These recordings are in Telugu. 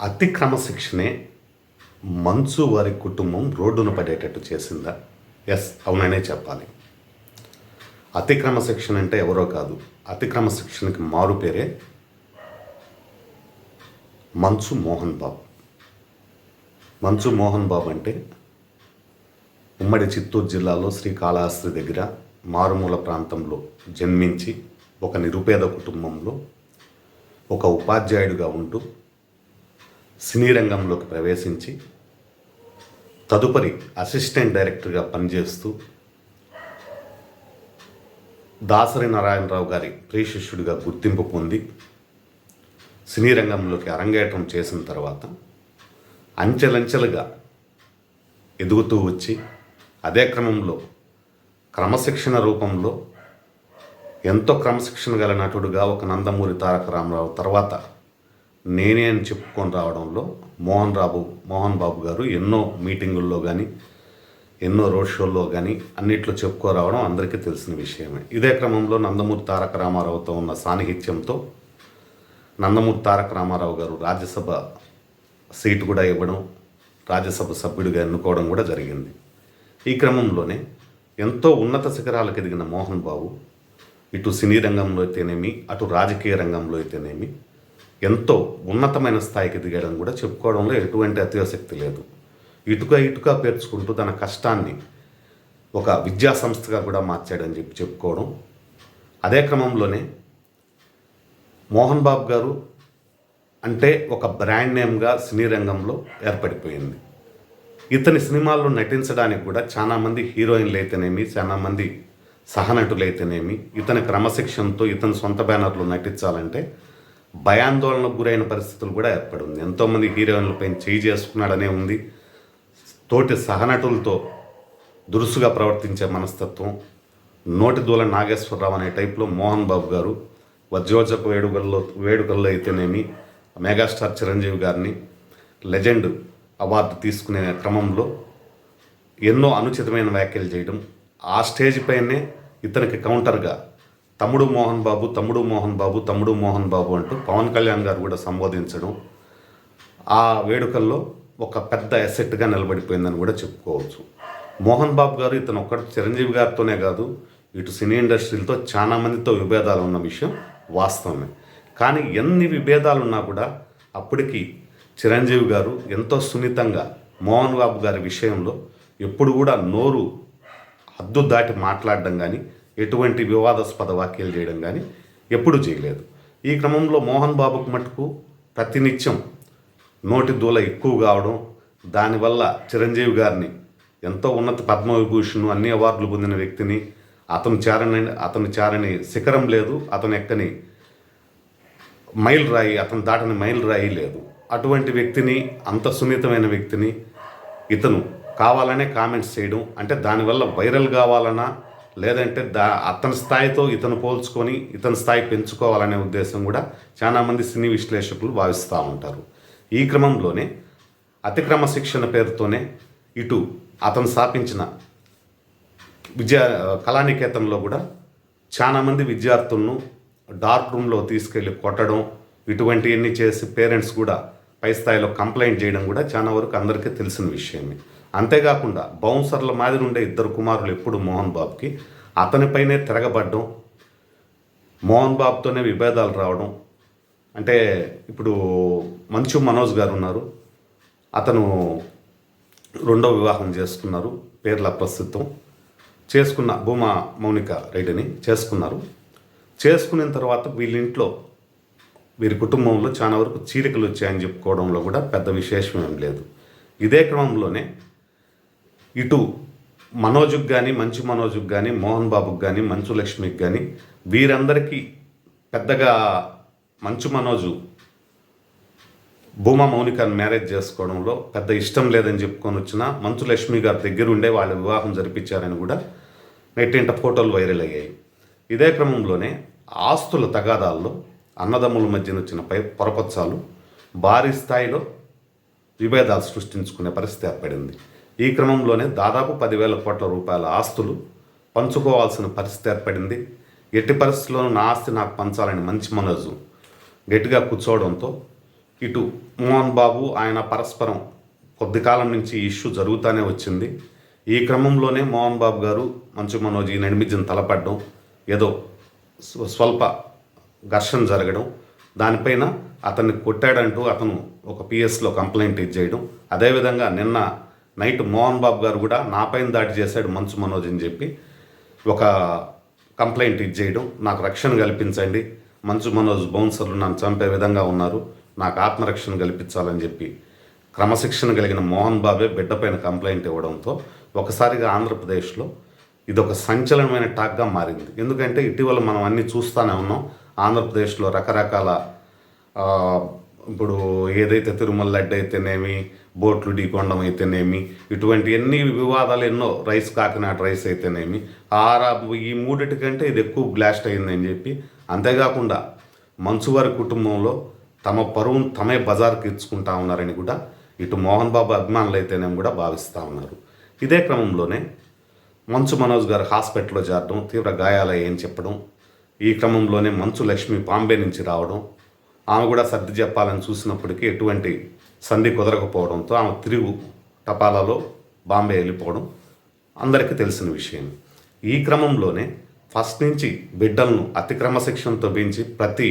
అతిక్రమ శిక్షనే మంచు వారి కుటుంబం రోడ్డున పడేటట్టు చేసిందా? ఎస్ అవుననే చెప్పాలి. అతిక్రమ శిక్షణ అంటే ఎవరో కాదు. అతిక్రమ శిక్షణకి మారు పేరే మంచు మోహన్ బాబు. మంచు మోహన్ బాబు అంటే ఉమ్మడి చిత్తూరు జిల్లాలో శ్రీకాళహస్తి దగ్గర మారుమూల ప్రాంతంలో జన్మించి ఒక నిరుపేద కుటుంబంలో ఒక ఉపాధ్యాయుడిగా ఉంటూ సినీ రంగంలోకి ప్రవేశించి తదుపరి అసిస్టెంట్ డైరెక్టర్గా పనిచేస్తూ దాసరి నారాయణరావు గారి ప్రియ శిష్యుడిగా గుర్తింపు పొంది సినీ రంగంలోకి అరంగేటం చేసిన తర్వాత అంచెలంచెలుగా ఎదుగుతూ వచ్చి అదే క్రమంలో క్రమశిక్షణ రూపంలో ఎంతో క్రమశిక్షణ గల నటుడుగా ఒక నందమూరి తారక రామారావు తర్వాత నేనే అని చెప్పుకొని రావడంలో మోహన్ రాబు మోహన్ బాబు గారు ఎన్నో మీటింగుల్లో కానీ ఎన్నో రోడ్ షోల్లో కానీ అన్నిట్లో చెప్పుకోరావడం అందరికీ తెలిసిన విషయమే. ఇదే క్రమంలో నందమూరి తారక రామారావుతో ఉన్న సాన్నిహిత్యంతో నందమూరి తారక రామారావు గారు రాజ్యసభ సీటు కూడా ఇవ్వడం రాజ్యసభ సభ్యుడిగా ఎన్నుకోవడం కూడా జరిగింది. ఈ క్రమంలోనే ఎంతో ఉన్నత శిఖరాలకు ఎదిగిన మోహన్ బాబు ఇటు సినీ రంగంలో అయితేనేమి అటు రాజకీయ రంగంలో అయితేనేమి ఎంతో ఉన్నతమైన స్థాయికి ఎదిగడం కూడా చెప్పుకోవడంలో ఎటువంటి అత్యాసక్తి లేదు. ఇటుక ఇటుక పేర్చుకుంటూ తన కష్టాన్ని ఒక విద్యా సంస్థగా కూడా మార్చాడని చెప్పి చెప్పుకోవడం. అదే క్రమంలోనే మోహన్ బాబు గారు అంటే ఒక బ్రాండ్ నేమ్గా సినీ రంగంలో ఏర్పడిపోయింది. ఇతని సినిమాల్లో నటించడానికి కూడా చాలామంది హీరోయిన్లు అయితేనేమి చాలామంది సహనటులు అయితేనేమి ఇతని క్రమశిక్షణతో ఇతని సొంత బ్యానర్లో నటించాలంటే భయాందోళనకు గురైన పరిస్థితులు కూడా ఏర్పడింది. ఎంతోమంది హీరోయిన్లపై చేయి చేసుకున్నాడనే ఉంది. తోటి సహనటులతో దురుసుగా ప్రవర్తించే మనస్తత్వం. నోటి దూల నాగేశ్వరరావు అనే టైప్లో మోహన్ బాబు గారు వజ్రోజక వేడుకల్లో వేడుకల్లో అయితేనేమి మెగాస్టార్ చిరంజీవి గారిని లెజెండ్ అవార్డు తీసుకునే క్రమంలో ఎన్నో అనుచితమైన వ్యాఖ్యలు చేయడం ఆ స్టేజ్ పైనే ఇతనికి కౌంటర్గా తమ్ముడు మోహన్ బాబు తమ్ముడు మోహన్ బాబు తమ్ముడు మోహన్ బాబు అంటూ పవన్ కళ్యాణ్ గారు కూడా సంబోధించడం ఆ వేడుకల్లో ఒక పెద్ద ఎసెట్గా నిలబడిపోయిందని కూడా చెప్పుకోవచ్చు. మోహన్ బాబు గారు ఇతను ఒక్కడు చిరంజీవి గారితోనే కాదు ఇటు సినీ ఇండస్ట్రీలతో చాలా మందితో విభేదాలు ఉన్న విషయం వాస్తవమే. కానీ ఎన్ని విభేదాలు ఉన్నా కూడా అప్పటికి చిరంజీవి గారు ఎంతో సున్నితంగా మోహన్ బాబు గారి విషయంలో ఎప్పుడు కూడా నోరు హద్దు దాటి మాట్లాడడం కానీ ఎటువంటి వివాదాస్పద వ్యాఖ్యలు చేయడం కానీ ఎప్పుడూ చేయలేదు. ఈ క్రమంలో మోహన్ బాబుకు మటుకు ప్రతినిత్యం నోటి దూల ఎక్కువ కావడం దానివల్ల చిరంజీవి గారిని ఎంతో ఉన్నత పద్మవిభూషణ్ అన్ని అవార్డులు పొందిన వ్యక్తిని అతను చేరని అతను చేరని శిఖరం లేదు అతను ఎక్కని మైల్ రాయి అతను దాటని మైల్ రాయి లేదు. అటువంటి వ్యక్తిని అంత సున్నితమైన వ్యక్తిని ఇతను కావాలనే కామెంట్స్ చేయడం అంటే దానివల్ల వైరల్ కావాలన్నా లేదంటే దా అతని స్థాయితో ఇతను పోల్చుకొని ఇతని స్థాయి పెంచుకోవాలనే ఉద్దేశం కూడా చాలామంది సినీ విశ్లేషకులు భావిస్తూ ఉంటారు. ఈ క్రమంలోనే అతిక్రమ శిక్షణ పేరుతోనే ఇటు అతను స్థాపించిన విద్యా కళానికేతన్లో కూడా చాలామంది విద్యార్థులను డార్క్ రూమ్లో తీసుకెళ్ళి కొట్టడం ఇటువంటివన్నీ చేసి పేరెంట్స్ కూడా పై స్థాయిలో కంప్లైంట్ చేయడం కూడా చాలా వరకు అందరికీ తెలిసిన విషయమే. అంతేకాకుండా బౌన్సర్ల మాదిరి ఉండే ఇద్దరు కుమారులు ఎప్పుడు మోహన్ బాబుకి. అతనిపైనే తిరగబడ్డం మోహన్ బాబుతోనే విభేదాలు రావడం. అంటే ఇప్పుడు మంచు మనోజ్ గారు ఉన్నారు. అతను రెండో వివాహం చేసుకున్నారు పేర్ల ప్రస్తుతం. చేసుకున్న భూమా మౌనిక రెడ్డిని చేసుకున్నారు. చేసుకున్న తర్వాత వీళ్ళింట్లో వీరి కుటుంబంలో చాలా వరకు చీలికలు వచ్చాయని చెప్పుకోవడంలో కూడా పెద్ద విశేషం ఏం లేదు. ఇదే క్రమంలోనే ఇటు మనోజుకు కానీ మంచు మనోజుకు కానీ మోహన్ బాబుకి కానీ మంచు లక్ష్మికి కానీ వీరందరికీ పెద్దగా మంచు మనోజు భూమా మౌనికను మ్యారేజ్ చేసుకోవడంలో పెద్ద ఇష్టం లేదని చెప్పుకొని వచ్చిన మంచు లక్ష్మి గారి దగ్గర ఉండే వాళ్ళ వివాహం జరిపించారని కూడా నెట్టింట ఫోటోలు వైరల్ అయ్యాయి. ఇదే క్రమంలోనే ఆస్తుల తగాదాల్లో అన్నదమ్ముల మధ్యన వచ్చిన పై పొరపచ్చాలు భారీ స్థాయిలో విభేదాలు సృష్టించుకునే పరిస్థితి ఏర్పడింది. ఈ క్రమంలోనే దాదాపు పదివేల కోట్ల రూపాయల ఆస్తులు పంచుకోవాల్సిన పరిస్థితి ఏర్పడింది. ఎట్టి పరిస్థితుల్లోనూ నా ఆస్తి నాకు పంచాలని మంచి మనోజు గట్టిగా కూర్చోవడంతో ఇటు మోహన్ బాబు ఆయన పరస్పరం కొద్ది కాలం నుంచి ఇష్యూ జరుగుతూనే వచ్చింది. ఈ క్రమంలోనే మోహన్ బాబు గారు మంచు మనోజ్ ఈ నడిమిజ్జను తలపడడం ఏదో స్వ- స్వల్ప ఘర్షణ జరగడం దానిపైన అతన్ని కొట్టాడంటూ అతను ఒక పిఎస్లో కంప్లైంట్ ఇచ్చేయడం అదేవిధంగా నిన్న నైట్ మోహన్ బాబు గారు కూడా నాపైన దాడి చేశాడు మంచు మనోజ్ అని చెప్పి ఒక కంప్లైంట్ ఇచ్చేయడం నాకు రక్షణ కల్పించండి మంచు మనోజ్ బౌన్సర్లు నన్ను చంపే విధంగా ఉన్నారు నాకు ఆత్మరక్షణ కల్పించాలని చెప్పి క్రమశిక్షణ కలిగిన మోహన్ బాబే బిడ్డపైన కంప్లైంట్ ఇవ్వడంతో ఒకసారిగా ఆంధ్రప్రదేశ్లో ఇది ఒక సంచలనమైన టాక్గా మారింది. ఎందుకంటే ఇటీవల మనం అన్నీ చూస్తూనే ఉన్నాం ఆంధ్రప్రదేశ్లో రకరకాల ఇప్పుడు ఏదైతే తిరుమల లడ్డు అయితేనేమి బోట్లు డీకొండం అయితేనేమి ఇటువంటి ఎన్ని వివాదాలు ఎన్నో రైస్ కాకినాడ రైస్ అయితేనేమి ఆరా ఈ మూడిటికంటే ఇది ఎక్కువ బ్లాస్ట్ అయిందని చెప్పి అంతేకాకుండా మంచువారి కుటుంబంలో తమ పరువును తమే బజార్కి ఇచ్చుకుంటా ఉన్నారని కూడా ఇటు మోహన్ బాబు అభిమానులు అయితేనేమి కూడా భావిస్తూ ఉన్నారు. ఇదే క్రమంలోనే మంచు మనోజ్ గారు హాస్పిటల్లో చేరడం తీవ్ర గాయాలయ్యని చెప్పడం ఈ క్రమంలోనే మంచు లక్ష్మి బాంబే నుంచి రావడం ఆమె కూడా సర్ది చెప్పాలని చూసినప్పటికీ ఎటువంటి సంధి కుదరకపోవడంతో ఆమె తిరుగు టపాలాలో బాంబే వెళ్ళిపోవడం అందరికీ తెలిసిన విషయం. ఈ క్రమంలోనే ఫస్ట్ నుంచి బిడ్డలను అతి క్రమశిక్షణతో పెంచి ప్రతి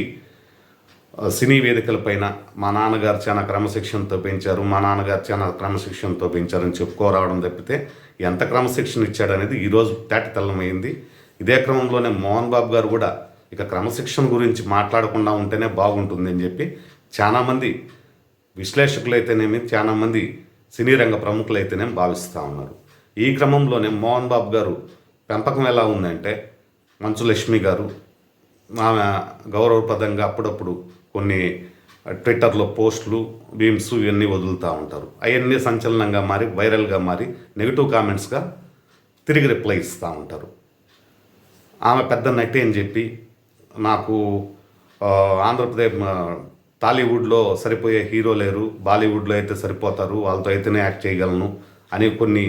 సినీ వేదికలపైన మా నాన్నగారు చాలా క్రమశిక్షణతో పెంచారు మా నాన్నగారు చాలా క్రమశిక్షణతో పెంచారని చెప్పుకోరావడం తప్పితే ఎంత క్రమశిక్షణ ఇచ్చాడనేది ఈరోజు తేట తెల్లమైంది ఇదే క్రమంలోనే మోహన్ బాబు గారు కూడా ఇక క్రమశిక్షణ గురించి మాట్లాడకుండా ఉంటేనే బాగుంటుంది అని చెప్పి చాలామంది విశ్లేషకులైతేనేమి చాలామంది సినీ రంగ ప్రముఖులు భావిస్తూ ఉన్నారు. ఈ క్రమంలోనే మోహన్ బాబు గారు పెంపకం ఎలా ఉందంటే మంచు లక్ష్మి గారు ఆమె గౌరవప్రదంగా అప్పుడప్పుడు కొన్ని ట్విట్టర్లో పోస్టులు బీమ్స్ ఇవన్నీ వదులుతూ ఉంటారు. అవన్నీ సంచలనంగా మారి వైరల్గా మారి నెగిటివ్ కామెంట్స్గా తిరిగి రిప్లై ఇస్తూ ఉంటారు. ఆమె పెద్ద నటి అని చెప్పి నాకు ఆంధ్రప్రదేశ్ టాలీవుడ్లో సరిపోయే హీరో లేరు. బాలీవుడ్లో అయితే సరిపోతారు. వాళ్ళతో అయితేనే యాక్ట్ చేయగలను అని కొన్ని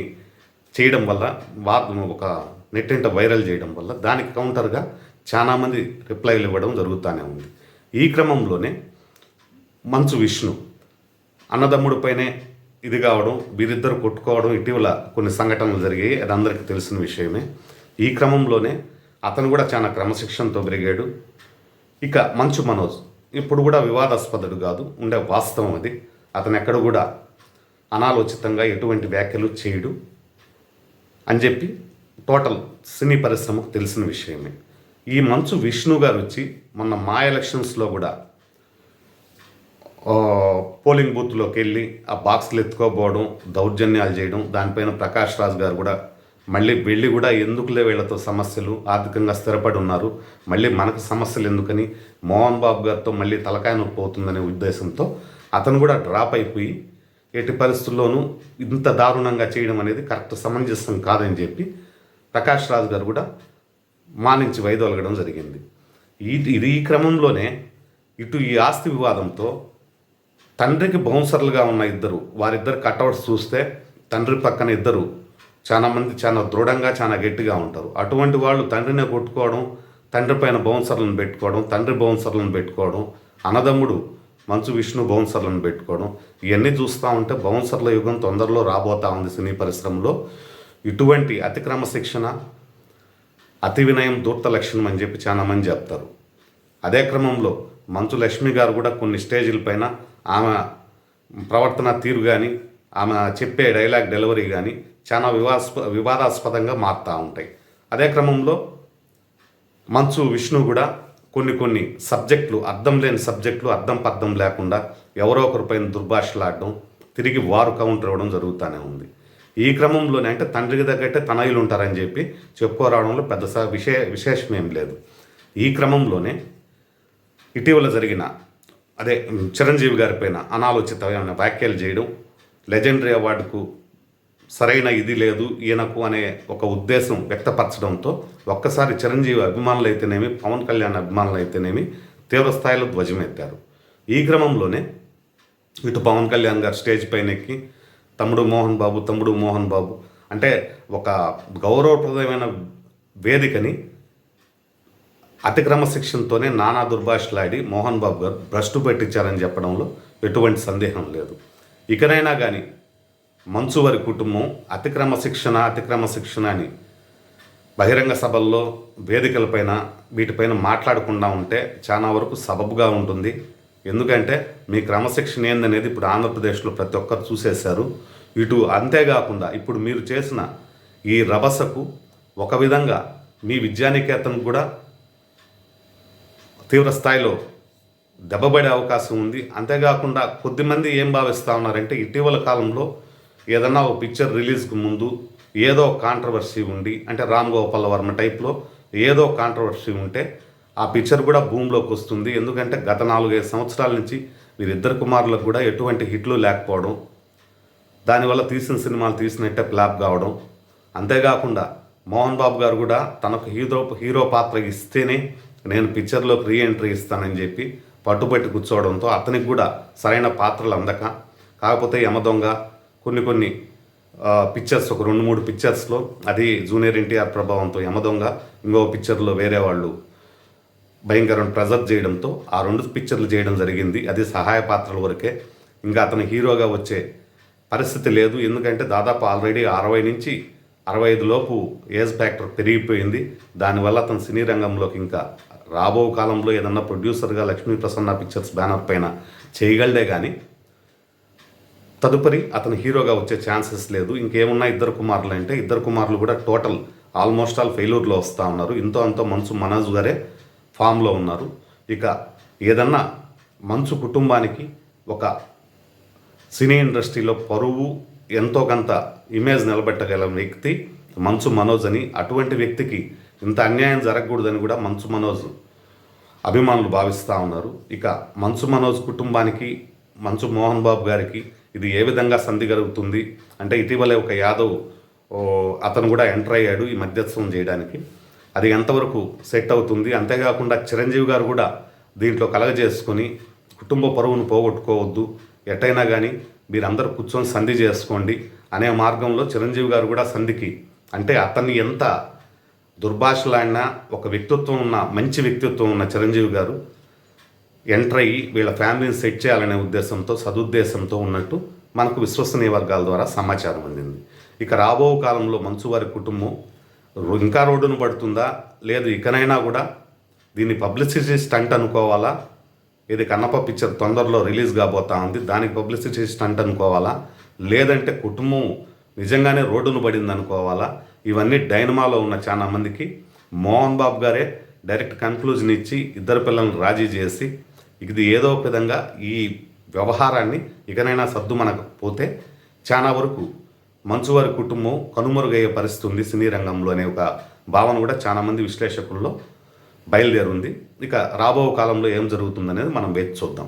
చేయడం వల్ల వా ఒక నెట్టింట వైరల్ చేయడం వల్ల దానికి కౌంటర్గా చాలామంది రిప్లైలు ఇవ్వడం జరుగుతూనే ఉంది. ఈ క్రమంలోనే మంచు విష్ణు అన్నదమ్ముడిపైనే ఇది కావడం వీరిద్దరు కొట్టుకోవడం ఇటీవల కొన్ని సంఘటనలు జరిగాయి. అది అందరికీ తెలిసిన విషయమే. ఈ క్రమంలోనే అతను కూడా చాలా క్రమశిక్షణతో పెరిగాడు. ఇక మంచు మనోజ్ ఇప్పుడు కూడా వివాదాస్పదుడు కాదు ఉండే వాస్తవం అది. అతను ఎక్కడ కూడా అనాలోచితంగా ఎటువంటి వ్యాఖ్యలు చేయడు అని చెప్పి టోటల్ సినీ పరిశ్రమకు తెలిసిన విషయమే. ఈ మంచు విష్ణు గారు వచ్చి మొన్న మా ఎలక్షన్స్లో కూడా పోలింగ్ బూత్లోకి వెళ్ళి ఆ బాక్స్లు ఎత్తుకోపోవడం దౌర్జన్యాలు చేయడం దానిపైన ప్రకాష్ రాజ్ గారు కూడా మళ్ళీ వెళ్ళి కూడా ఎందుకులే వీళ్ళతో సమస్యలు ఆర్థికంగా స్థిరపడి ఉన్నారు? మళ్ళీ మనకు సమస్యలు ఎందుకని? మోహన్ బాబు గారితో మళ్ళీ తలకాయ నొప్పి అవుతుందనే ఉద్దేశంతో అతను కూడా డ్రాప్ అయిపోయి ఎట్టి పరిస్థితుల్లోనూ ఇంత దారుణంగా చేయడం అనేది కరెక్ట్ సమంజసం కాదని చెప్పి ప్రకాష్ రాజ్ గారు కూడా మానించి వైదొలగడం జరిగింది. ఈ ఇది ఈ క్రమంలోనే ఇటు ఈ ఆస్తి వివాదంతో తండ్రికి బౌన్సర్లుగా ఉన్న ఇద్దరు వారిద్దరు కట్అవుట్స్ చూస్తే తండ్రి పక్కన ఇద్దరు చాలామంది చాలా దృఢంగా చాలా గట్టిగా ఉంటారు. అటువంటి వాళ్ళు తండ్రినే కొట్టుకోవడం తండ్రి పైన బౌన్సర్లను పెట్టుకోవడం తండ్రి బౌన్సర్లను పెట్టుకోవడం అన్నదమ్ముడు మంచు విష్ణు బౌన్సర్లను పెట్టుకోవడం ఇవన్నీ చూస్తూ ఉంటే బౌన్సర్ల యుగం తొందరలో రాబోతా ఉంది సినీ పరిశ్రమలో. ఇటువంటి అతిక్రమ శిక్షణ అతి వినయం దూర్త లక్షణం అని చెప్పి చాలా మంది చెప్తారు. అదే క్రమంలో మంచు లక్ష్మి గారు కూడా కొన్ని స్టేజీల పైన ఆమె ప్రవర్తన తీరు కానీ ఆమె చెప్పే డైలాగ్ డెలివరీ కానీ చాలా వివాస్ప వివాదాస్పదంగా మారుతూ ఉంటాయి. అదే క్రమంలో మంచు విష్ణు కూడా కొన్ని కొన్ని సబ్జెక్టులు అర్థం లేని సబ్జెక్టులు అర్థం పర్థం లేకుండా ఎవరో ఒకరిపైన దుర్భాషలాడడం తిరిగి వారు కౌంటర్ ఇవ్వడం జరుగుతూనే ఉంది. ఈ క్రమంలోనే అంటే తండ్రికి తగ్గట్టే తనయులు ఉంటారని చెప్పి చెప్పుకోరావడంలో పెద్ద స- విశే విశేషం ఏం లేదు. ఈ క్రమంలోనే ఇటీవల జరిగిన అదే చిరంజీవి గారి పైన అనాలోచితమైన వ్యాఖ్యలు చేయడం లెజెండరీ అవార్డుకు సరైన ఇది లేదు ఈయనకు అనే ఒక ఉద్దేశం వ్యక్తపరచడంతో ఒక్కసారి చిరంజీవి అభిమానులు అయితేనేమి పవన్ కళ్యాణ్ అభిమానులు అయితేనేమి తీవ్రస్థాయిలో ధ్వజమెత్తారు. ఈ క్రమంలోనే ఇటు పవన్ కళ్యాణ్ గారు స్టేజ్ పైన ఎక్కి తమ్ముడు మోహన్ బాబు తమ్ముడు మోహన్ బాబు అంటే ఒక గౌరవప్రదమైన వేదికని అతిక్రమ శిక్షణతోనే నానా దుర్భాషలాడి మోహన్ బాబు గారు భ్రష్టు పెట్టించారని చెప్పడంలో ఎటువంటి సందేహం లేదు. ఇకనైనా కానీ మంచు వారి కుటుంబం అతిక్రమ శిక్షణ అతిక్రమ శిక్షణ అని బహిరంగ సభల్లో వేదికలపైన వీటిపైన మాట్లాడకుండా ఉంటే చాలా వరకు సబబుగా ఉంటుంది. ఎందుకంటే మీ క్రమశిక్షణ ఏందనేది ఇప్పుడు ఆంధ్రప్రదేశ్లో ప్రతి ఒక్కరు చూసేశారు. ఇటు అంతేకాకుండా ఇప్పుడు మీరు చేసిన ఈ రభసకు ఒక విధంగా మీ విద్యానికేతన్ కూడా తీవ్ర స్థాయిలో దెబ్బపడే అవకాశం ఉంది. అంతేకాకుండా కొద్దిమంది ఏం భావిస్తూ ఉన్నారంటే ఇటీవల కాలంలో ఏదన్నా ఒక పిక్చర్ రిలీజ్కి ముందు ఏదో కాంట్రవర్సీ ఉండి అంటే రామ్ గోపాల్ వర్మ టైప్లో ఏదో కాంట్రవర్సీ ఉంటే ఆ పిక్చర్ కూడా భూమిలోకి వస్తుంది. ఎందుకంటే గత నాలుగైదు సంవత్సరాల నుంచి వీరిద్దరు కుమారులకు కూడా ఎటువంటి హిట్లు లేకపోవడం దానివల్ల తీసిన సినిమాలు తీసినట్టే ఫ్లాప్ కావడం అంతేకాకుండా మోహన్ బాబు గారు కూడా తనకు హీరో హీరో పాత్ర ఇస్తేనే నేను పిక్చర్లోకి రీ ఎంట్రీ ఇస్తానని చెప్పి పట్టుబట్టి కూర్చోవడంతో అతనికి కూడా సరైన పాత్రలు అందక కాకపోతే యమదొంగ కొన్ని కొన్ని పిక్చర్స్ ఒక రెండు మూడు పిక్చర్స్లో అది జూనియర్ ఎన్టీఆర్ ప్రభావంతో యమదొంగ ఇంకో పిక్చర్లో వేరే వాళ్ళు భయంకరం ప్రెజర్ చేయడంతో ఆ రెండు పిక్చర్లు చేయడం జరిగింది. అది సహాయ పాత్రల వరకే. ఇంకా అతను హీరోగా వచ్చే పరిస్థితి లేదు. ఎందుకంటే దాదాపు ఆల్రెడీ అరవై నుంచి అరవై ఐదు లోపు ఏజ్ ఫ్యాక్టర్ పెరిగిపోయింది. దానివల్ల అతను సినీ రంగంలోకి ఇంకా రాబో కాలంలో ఏదన్నా ప్రొడ్యూసర్గా లక్ష్మీ ప్రసన్న పిక్చర్స్ బ్యానర్ పైన చేయగలడే కానీ తదుపరి అతను హీరోగా వచ్చే ఛాన్సెస్ లేదు. ఇంకేమున్నా ఇద్దరు కుమారులు అంటే ఇద్దరు కుమారులు కూడా టోటల్ ఆల్మోస్ట్ ఆల్ ఫెయిల్యూర్లో వస్తూ ఉన్నారు. ఇంతో అంతో మంచు మనోజ్ గారే ఫామ్లో ఉన్నారు. ఇక ఏదన్నా మంచు కుటుంబానికి ఒక సినీ ఇండస్ట్రీలో పరువు ఎంతో కొంత ఇమేజ్ నిలబెట్టగల వ్యక్తి మంచు మనోజ్ అని అటువంటి వ్యక్తికి ఇంత అన్యాయం జరగకూడదని కూడా మంచు మనోజ్ అభిమానులు భావిస్తూ ఉన్నారు. ఇక మంచు మనోజ్ కుటుంబానికి మంచు మోహన్ బాబు గారికి ఇది ఏ విధంగా సంధి కలుగుతుంది? అంటే ఇటీవలే ఒక యాదవ్ అతను కూడా ఎంటర్ అయ్యాడు ఈ మధ్యస్థం చేయడానికి. అది ఎంతవరకు సెట్ అవుతుంది? అంతేకాకుండా చిరంజీవి గారు కూడా దీంట్లో కలగజేసుకొని కుటుంబ పరువును పోగొట్టుకోవద్దు. ఎట్టయినా కానీ మీరందరూ కూర్చొని సంధి చేసుకోండి అనే మార్గంలో చిరంజీవి గారు కూడా సంధికి అంటే అతన్ని ఎంత దుర్భాషలాడినా ఒక వ్యక్తిత్వం ఉన్న మంచి వ్యక్తిత్వం ఉన్న చిరంజీవి గారు ఎంటర్ అయ్యి వీళ్ళ ఫ్యామిలీని సెట్ చేయాలనే ఉద్దేశంతో సదుద్దేశంతో ఉన్నట్టు మనకు విశ్వసనీయ వర్గాల ద్వారా సమాచారం అందింది. ఇక రాబో కాలంలో మంచువారి కుటుంబం రో- ఇంకా రోడ్డును పడుతుందా? లేదు ఇకనైనా కూడా దీన్ని పబ్లిసిటీ స్టంట్ అనుకోవాలా? ఇది కన్నప్ప పిక్చర్ తొందరలో రిలీజ్ కాబోతా ఉంది. దానికి పబ్లిసిటీ స్టంట్ అనుకోవాలా? లేదంటే కుటుంబం నిజంగానే రోడ్డును పడింది అనుకోవాలా? ఇవన్నీ డైనమాలో ఉన్న చాలా మందికి మోహన్ బాబు గారే డైరెక్ట్ కన్క్లూజన్ ఇచ్చి ఇద్దరు పిల్లల్ని రాజీ చేసి ఇది ఏదో ఒక విధంగా ఈ వ్యవహారాన్ని ఇకనైనా సర్దు మనకు పోతే చాలా వరకు మంచువారి కుటుంబం కనుమరుగయ్యే పరిస్థితి ఉంది సినీ రంగంలో అనే ఒక భావన కూడా చాలామంది విశ్లేషకుల్లో బయలుదేరుంది. ఇక రాబో కాలంలో ఏం జరుగుతుందనేది మనం వేచి చూద్దాం.